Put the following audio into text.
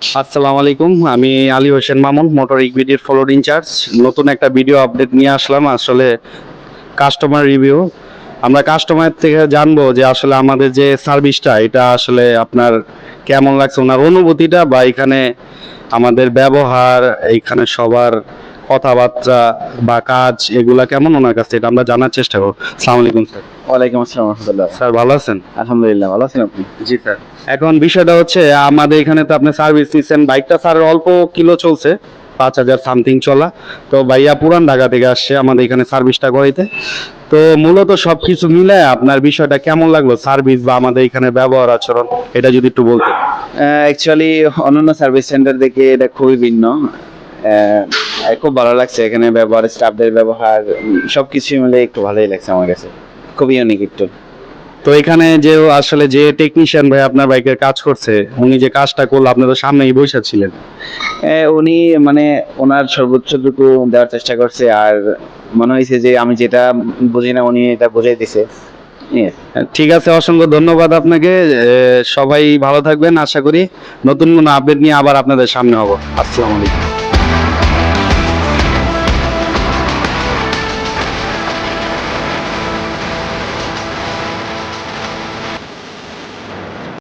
আসসালামু আলাইকুম, আমি আলী হোসেন মামুন মোটর ইকুইডির ফলোর ইনচার্জ নতুন একটা ভিডিও আপডেট নিয়ে আসলাম, আসলে কাস্টমার রিভিউ আমরা কাস্টমার থেকে জানব যে আসলে আমাদের যে সার্ভিসটা এটা আসলে আপনার কেমন লাগছে, ওনার অনুভূতিটা বা এখানে আমাদের ব্যবহার, এইখানে সবার কথাবার্তা বা কাজ এগুলা কেমন ওনার কাছে এটা আমরা জানার চেষ্টা করব। সালাম আলাইকুম স্যার। ওয়ালাইকুম আসসালাম রহমতুল্লাহ। স্যার ভালো আছেন? আলহামদুলিল্লাহ ভালো আছেন আপনি? জি স্যার। এখন বিষয়টা হচ্ছে আমাদের এখানে তো আপনি সার্ভিস নিচ্ছেন বাইকটা স্যার অল্প কিলো চলছে পাঁচ হাজার সামথিং চলা। তো ভাইয়া পুরান ঢাকা থেকে আসছে আমাদের এখানে সার্ভিসটা করাইতে। তো মূলত সবকিছু মিলে আপনার বিষয়টা কেমন লাগল সার্ভিস বা আমাদের এখানে ব্যবহার আচরণ? এটা যদি একটু বলতেন। অ্যাকচুয়ালি অন্যান্য সার্ভিস সেন্টার থেকে এটা খুবই ভিন্ন। খুব ভালো লাগছে এখানে ব্যবহার স্টাফদের ব্যবহার উম, সবকিছু মিলে একটু ভালোই লাগছে আমার কাছে। খুবই ইউনিক একটু। তো এখানে যে আসলে যে টেকনিশিয়ান ভাই আপনার বাইকের কাজ করছে উনি যে কাজটা করল আপনি তো সামনেই বসে ছিলেন। উনি মানে ওনার সর্বোচ্চটুকু দেওয়ার চেষ্টা করছে আর মনে হয়েছে যে আমি যেটা বুঝি না উনি এটা বুঝাই দিছে। Yes. ঠিক আছে অসংখ্য ধন্যবাদ আপনাকে। সবাই ভালো থাকবেন আশা করি নতুন কোনো আপডেট নিয়ে আবার আপনাদের সামনে হব। আসসালামু আলাইকুম।